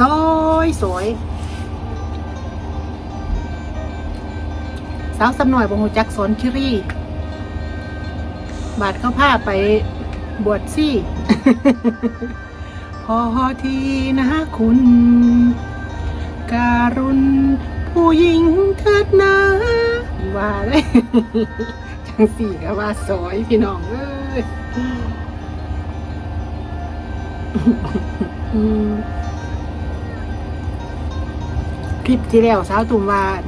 สวยสวยสาวสำหน่อยบงหูจักสอนคิรีบาดเข้าผ้าไปบวชซี่ พอทีนะคุณ การุณผู้หญิงเถิดนะว่าเลยจังสี่ก็ว่าสวยพี่น้องเอ้ย ลิปที่แล้วสาวตุ่มวาน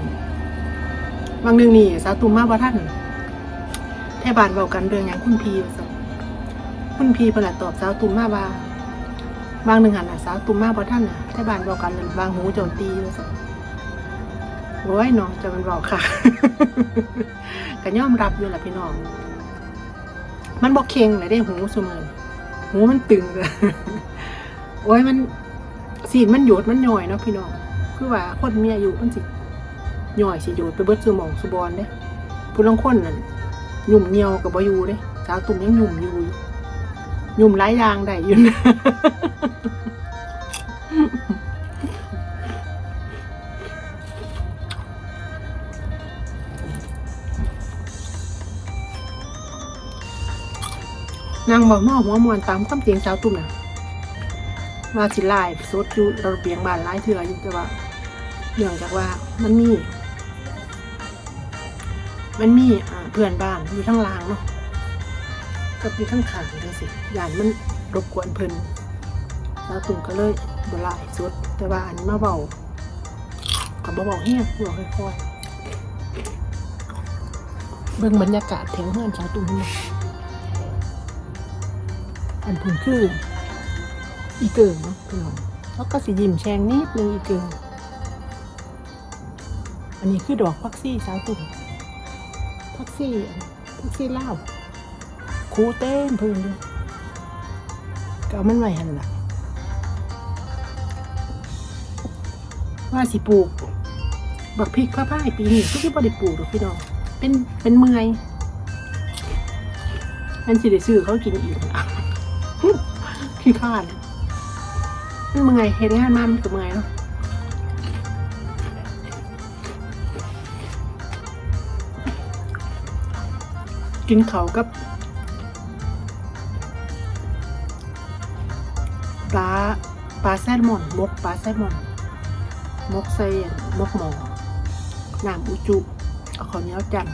บางหนึ่งนี่สาวตุ่มมาว่าท่านแท่บานเบากันเรื่องอย่างคุณพีว่าซั่นคุณพีเพิ่นละตอบสาวตุ่มมาว่าบางหนึ่งหันสาวตุ่มมาว่าท่านแท่บานเบากันบางหูโจมตีว่าซั่นโอ้ยน้องจะมันบอกค่ะก็ย่อมรับอยู่แหละพี่น้อง มันบอกเค็งเลยได้หูเสมอหูมันตึงเลยโอ้ยมันสีมันหยดมันหน่อยเนาะพี่น้อง คือว่าคนมีอายุมันสิหน่อยสิหยดไปเบิดสมองสุบอลเด้ผู้ลางคนนั่นหยุ่มเหนียวกับบอยู่เด้สาวตุ่มยังหยุ่มอยู่หยุ่มหลายอย่างได้อยู่นะนางบอกนอหัวมวนตามความจริงสาวตุ่มน่ะว่าสิไล่สดอยู่ระเบียงบ้านหลายเถื่ออยู่แต่ว่า เนื่องจากว่ามันมี มันมีอ่าเพื่อนบ้านอยู่ทั้งล่างเนาะกับอยู่ทั้งขางจังสิยานมันรบกวนเพิ่นแล้วตุ่มก็เลยบ่ไล่สดแต่ว่าอันมาเบาก็บ่เบาแห้งบอกค่อยๆเบิ่งบรรยากาศแถวเฮือนสาวตุ่มอันเพิ่นคืออีเกิงเนาะพี่น้องแล้วก็สียิ้มแฉงนิดนึงอีเกิง อันนี้คือดอกพักซี่สาวตุ่มพักซี่พักซี่เล่าวคูเต้นเพิ่นเลยก็เอามันไว้หันละว่าสิปลูก บักพริกข้าพ่ายปีนี้ที่ที่บ่ได้ปลูกดอกพี่น้อง เป็นเป็นเมื่อยอันสิได้ซื้อเขากินอีกล่ะขี้ข้านมันเมื่อยเห็นงานมามันก็เมื่อยเนาะ กินเขากับ ปลาปลาแซลมอนมกปลาแซลมอนมกใส่อันมกหมอน้ำอุจุเอาข้าวเหนียวจัน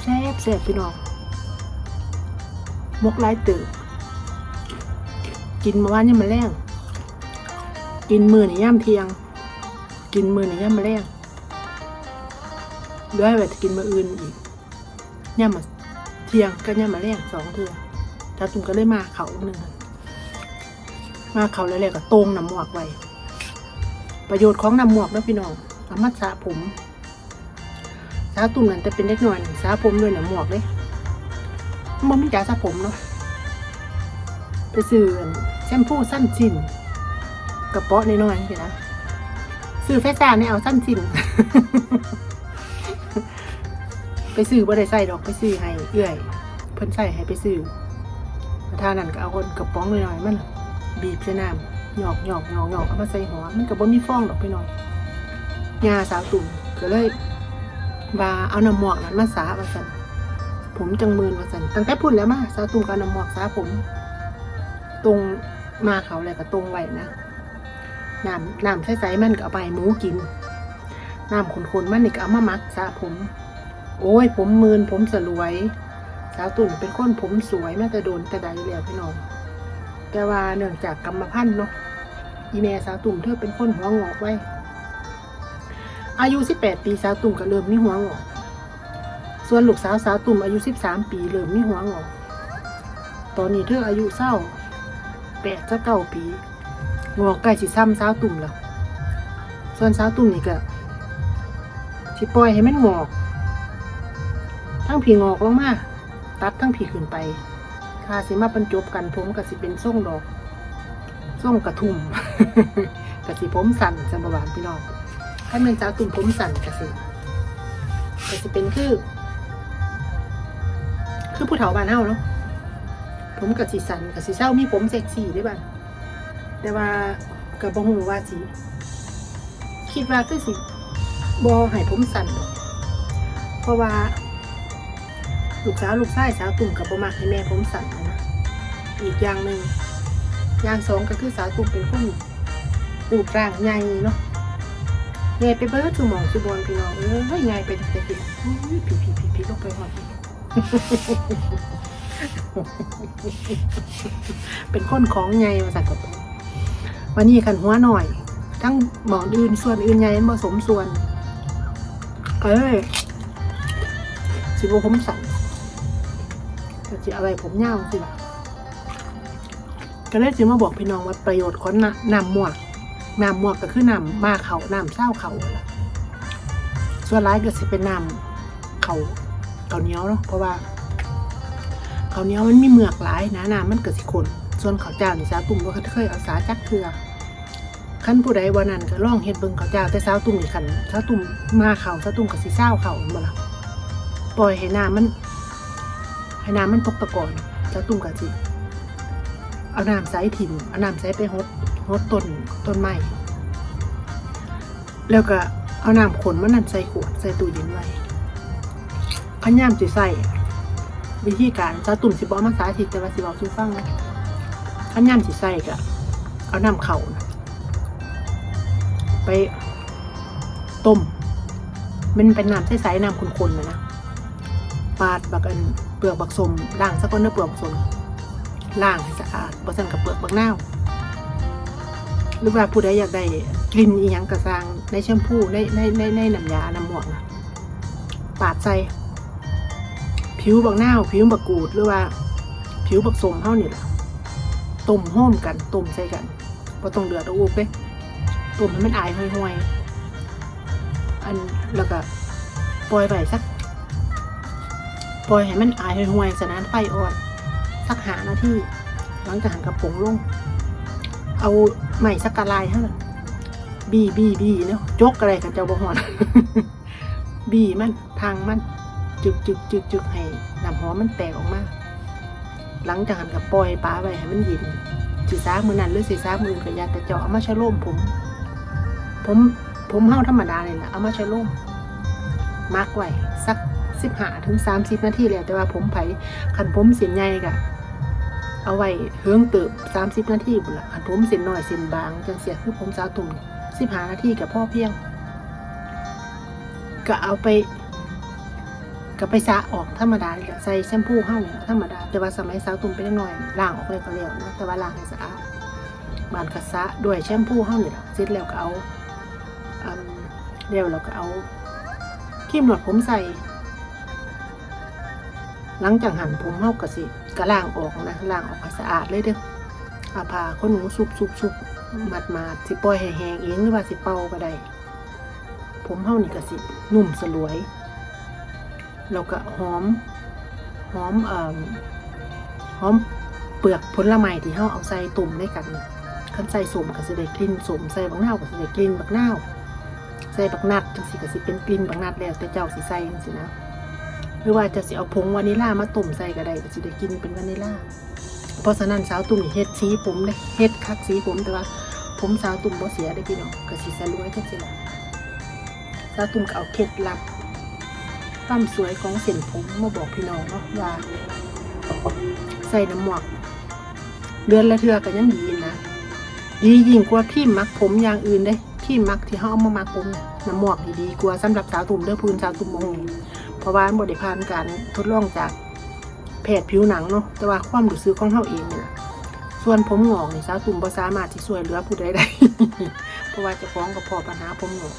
แซ่บแซ่บพี่น้องมกหลายตื่นกินเมื่านยังมาแรงกินมือนี่ย่ำเทียง กินมือนี่ย่ำมาแรงเหลือไว้จะกินมืออื่นอีก ย่ำมาเที่ยงก็ย่ำมาแรงสองเทือถ้าตุ่มก็เลยมาเขาหนึ่งมาเขาเลยเลยก็ตรงน้ำหมวกไว้ ประโยชน์ของน้ำหมวกนะพี่น้องสามารถสระผมสาตุ่มนั่นแต่เป็นเล็กน่อยสระผมด้วยน้ำหมวกเลยมันไม่จ่ายสระผมเนาะไปซื้อแชมพูสั้นจินกระเป๋าน้อยๆเห็นะซื้อไฟซ่าเนี่ยเอาสั้นจิน ซื้อบ่ได้ใส่ดอกไปซื้อให้เอื้อย เพิ่นใส่ให้ไปซื้อถ้านั่นก็เอาคนกระป๋องหน้อยๆมันบีบใส่น้ำหยอกหยอกหยอกหยอกเอามาใส่หัวมันก็บ่มีฟองดอกพี่น้องยาสาวตุ่มก็เลยว่าเอาน้ำหมวกนั้นมาสาว่าซั่นผมจังมืนว่าซั่นตั้งแต่พุ่นแล้วมาสาวตุ่มก็น้ำหมวกสาผม ตรงมาเขาเลยก็ตรงไว้นะน้ำน้ำใสๆมันก็เอาไปให้หมูกินน้ำขนๆมันนี่ก็เอามามักสระผม โอ้ย ผมมืนผมสลวย สาวตุ่นเป็นคนผมสวยแม่แต่โดนแต่ใดแล้วพี่น้องแต่ว่าเนื่องจากกรรมพันธุ์เนาะอีแม่สาวตุ่มเธอเป็นคนหัวงอกไว้ อายุสิบแปดปีสาวตุ่มก็เริ่มมีหัวงอก ส่วนลูกสาวสาวตุ่มอายุสิบสามปีเริ่มมีหัวงอก ตอนนี้เธออายุเศร้าแปดจะเก้าปีงอกใกล้สิซ้ำสาวตุ่มแล้ว ส่วนสาวตุ่มนี่ก็สิปล่อยให้มันงอก ทั้งผีงอกลงมาตัดทั้งผีขึ้นไปถ้าสิมาบรรจบกันผมก็สิเป็นส่งดอกส่งกระทุ่มก็สิผมสั่นจังบหวานพี่น้องให้มันสาตุ่มผมสั่นก็สิก็สิเป็นคือ คือผู้เฒ่าบ้านเฮาเนาะผมกับสีสันกับสีเศร้ามีผมเซ็กซี่ได้บ้างแต่ว่าก็บ่ฮู้ว่าสิคิดว่าคือสิบ่ให้ผมสั่นดอกเพราะว่า ลูกสาวลูกชายสาวตุ่มกับบ่มักให้แม่ผมสั่นนะอีกอย่างหนึ่งอย่างสองก็คือสาวตุ่มเป็นคนปลูกร่างใหญ่เนาะใหญ่ไปเบิดสมองสุบอนพี่น้องเอ้ยใหญ่ไปแต่ติอุ้ยพี่พี่พี่พี่ลงไปหอดีเป็นคนของใหญ่มาสั่นกับมวันนี้กันหัวหน่อย ทั้งหมองอื่นส่วนอื่นใหญ่ผสมส่วนเอ้ยสิบผมสั่น แต่สิอะไรผมยาวสิล่ะก็เลยจึงมาบอกพี่น้องว่าประโยชน์ของน้ำน้ำหมวกน้ำหมวกก็คือน้ำมาเขาน้ำเศร้าเขาล่ะส่วนร้ายก็สิเป็นน้ำเขาเขาเนียวเนาะเพราะว่าเขาเนียวมันมีเมือกหลายนะน้ำมันเกิดสิคนส่วนเขาเจ้านี่สาวตุ่มก็เคยเอาสาจักเถื่อขั้นผู้ใดวันนั้นก็ล่องเฮ็ดเบิ่งเขาเจ้าแต่สาวตุ่มนี่ขันสาวตุ่มมาเขาสาวตุ่มก็สิเศร้าเขาบ่ล่ะปล่อยให้น้ำมัน ให้น้ำมันตกตะกอนสาวตุ่มก็สิเอาน้ำใส่ถิ่มเอาน้ำใส่ไปหดหดต้นต้นไม้แล้วก็เอาน้ำขนมันนั่นใส่ขวดใส่ตู้เย็นไว้ขันยามสิใส่วิธีการจ้าตุ่มสิบอมาสาธิตแต่ว่าสิบอกชูฟังนะขันยามสิใส่ก็เอาน้ำเข่านะไปต้ม มันเป็นน้ำใสๆน้ำขุนๆนะนะปาดบักอัน เปลือกบักสมล้างสักก้อนเนื้อเปลือกบักสมล้างให้สะอาดบ่สั่นกับเปลือกบางนาวหรือว่าผู้ใดอยากได้กลิ่นอีหยังกระซางในแชมพูในในในในน้ำยาน้ำหมวกนะปาดใส่ผิวบางนาวผิวบักกูดหรือว่า ผิวบักสมเท่านี่แหละต้มห้อมกันต้มใส่กันบ่ต้องเดือดเอาอุบเด้ต้มให้มันอายห่วยๆอันแล้วก็ปล่อยไปสัก ปล่อยให้มันอายห่วยๆสนานไฟอ่อนสักหานาที่ หลังจากหันกระผงลง เอาใหม่สักกะลายเท่านั้นบีบีบีเนาะจกอะไรกับเจ้าบ่หอนบีมันทางมัน จึกจึกจึกจึกให้น้ำหอมมันแตกออกมา หลังจากหันกับปล่อยปลาไว้ให้มันเย็นสีซ้ามือนั้นหรือสีซ้ามือกับยาแต่เจาะเอามาชะโลมผม ผมผมเฮาธรรมดาเลยนะเอามาชะโลมมักไว้สัก สิบหาถึงสามสิบนาทีแล้วแต่ว่าผมไผขันผมเสียนใหญ่กะเอาไว้เฮืองเติบสามสิบนาทีบุละขันผมเส้นน้อยเส้นบางจังเสียคือผมสาวตุ่มสิบหานาทีกับพ่อเพียง ก็เอาไปก็ไปสะออกธรรมดาใส่แชมพูเข้าเนี่ยธรรมดา แต่ว่าสมัยสาวตุ่มไปนิดหน่อยล้างออกเลยก็แล้วนะแต่ว่าล้างให้สะอาดบานกระสะด้วยแชมพูเข้าเนี่ยเสร็จแล้วก็เอาอืมเดี๋ยวก็เอาครีมหนวดผมใส่ หลังจากหั่นผมเฮากะสิกะล้างออกนะล้างออกให้สะอาดเลยเด้อเอาผ้าขนหนูซุบซุบซุบมัดมาดสิปล่อยแห้งเองหรือว่าสิเป่าก็ได้ผมเฮานี่ก็สินุ่มสลวยแล้วก็หอมหอมเอ่อหอมเปลือกผลไม้ที่เฮาเอาใส่ตุ่มด้วยกันคันใส่สมก็สิได้กลิ่นสมใส่บักนาวก็สิได้กลิ่นบักนาวใส่บักนัดจังสิก็สิเป็นกลิ่นบักนัดแล้วแต่เจ้าสิใส่จังซี่นะ หรือว่าจะสิเอาผงวานิลามาต้มใส่ก็ได้ก็สิได้กินเป็นวานิลาเพราะฉะนั้นสาวตุ่มเฮ็ดสีผมเลยเฮ็ดคักสีผมแต่ว่า ผมสาวตุ่มบ่เสียได้พี่น้องก็สิสลวยจังซี่ล่ะสาวตุ่มก็เอาเคล็ดลับความสวยของเส้นผมมาบอกพี่น้องเนาะว่าใส่น้ำหมวกเดือนละเทือก็ยังดีนะดียิ่งกว่าครีมมักผมอย่างอื่นเด้ครีมมักที่เฮาเอามามักผมน้ำหมวกดีดีกว่าสำหรับสาวตุ่มเด้อพื้นสาวตุ่มบ่ฮู้ เพราะว่าบริพานการทดลองจากแพทย์ผิวหนังเนาะแต่ว่าความรู้สึกของเขาเองเนี่ยส่วนผมหงอกนี่สาวตุ่มบ่สามารถที่ช่วยเหลือผู้ใดได้เพราะว่าจะฟ้องกับพอปัญหาผมหงอก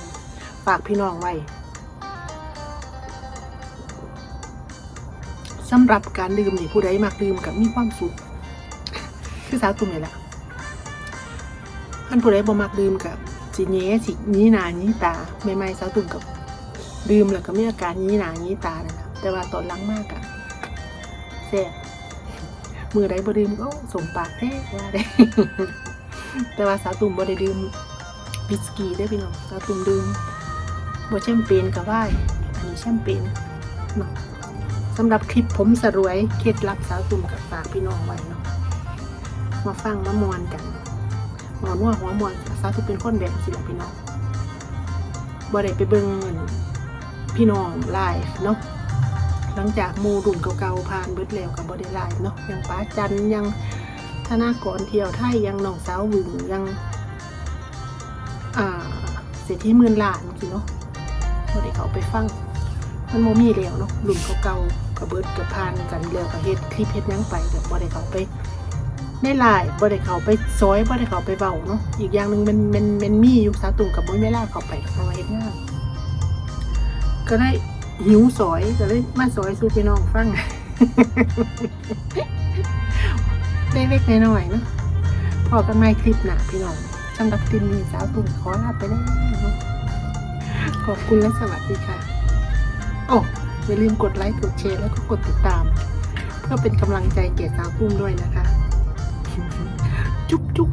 ฝากพี่น้องไว้สำหรับการดื่มนี่ผู้ใดมักดื่มกับมีความสุขคือสาวตุ่มนี่แหละท่านผู้ใดบ่มักดื่มกับสิเนี้สินี้นานี้ตาไม่ไม่สาวตุ่มกับ ดื่มแล้วก็มีอาการยี้หนายี้ตานะนะแต่ว่าตอนล้างมากอะแซ่บมือใดบ่ดื่มก็สมปากแท้ว่าได้แต่ว่าสาวตุ่มบ่ได้ดื่มวิสกี้ได้พี่น้องสาวตุ่มดื่มบ่แชมเปญกับว่ายอันนี้แชมเปญเนาะสำหรับคลิปผมสรวยเคล็ดลับสาวตุ่มกับฝากพี่น้องไว้เนาะมาฟังมามวนกันหัวนัวหัวมวนสาวทุกเป็นคนแบบสิละพี่น้องบ่ได้ไปเบิ่งเงิน พี่น้องไลฟ์เนาะหลังจากมูรุ่นเก่าๆผ่านเบิดแล้วกับบ่ได้ไลฟ์เนาะยังป้าจันยังธนากรเที่ยวไทยยังน้องสาวหวึงยังอ่าเศรษฐีหมื่นล้านสิเนาะบ่ได้เขาไปฟังมันโมมีแล้วเนาะรุ่นเก่าๆกับเบิดกับพานกันแล้วก็เฮ็ดคลิปเฮ็ดยังไปแบบบ่ได้เขาไปในไลน์บ่ได้เขาไปซอยบ่ได้เขาไปเว้าเนาะอีกอย่างหนึ่งมันมันมันมีอยู่สาตุ่มกับบ่มีเวลาเขาไปเพราเฮ็ดงาน ก็ได้หิวสอยก็เลยมาสอยสู่พี่น้องฟังเล็กๆน้อยๆเนาะพอกันใหม่คลิปหนาพี่น้องสำหรับคลิปนี้สาวตุ่มขอลาไปแล้วขอบคุณและสวัสดีค่ะ โอ้อย่าลืมกดไลค์กดแชร์แล้วก็กดติดตาม เพื่อเป็นกำลังใจแก่สาวตุ้มด้วยนะคะ จุ๊บจุ๊บ